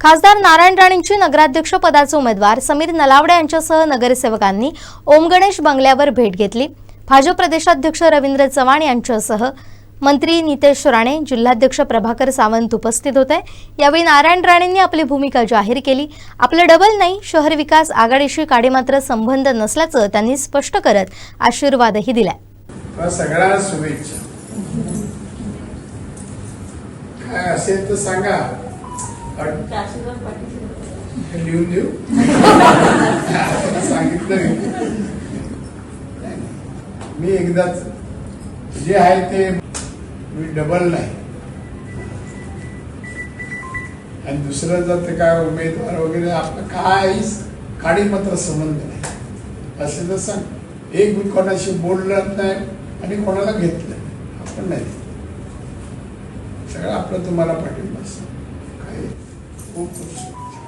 खासदार नारायण राणेंची नगराध्यक्ष पदाचे उमेदवार समीर नलावडे यांच्यासह नगरसेवकांनी ओमगणेश बंगल्यावर भेट घेतली. भाजप प्रदेशाध्यक्ष रवींद्र चव्हाण यांच्यासह मंत्री नितेश राणे जिल्हाध्यक्ष प्रभाकर सावंत उपस्थित होते. यावेळी नारायण राणेंनी आपली भूमिका जाहीर केली. आपलं डबल नाही शहर विकास आघाडीशी काडीमात्र संबंध नसल्याचं त्यांनी स्पष्ट करत आशीर्वादही दिलाय. सगळ्या शुभेच्छा. काय असेल तर सांगा. लिहून देऊ? सांगितलं मी. मी एकदाच जे आहे ते मी डबल नाही. आणि दुसरं जर ते काय उमेदवार वगैरे आपलं काही काडी मात्र संबंध नाही. असे तर सांग. एक मी कोणाशी बोललं नाही आणि कोणाला घेतलं आपण नाही. सगळं आपलं तुम्हाला पाठिंबा असतो. काय outros.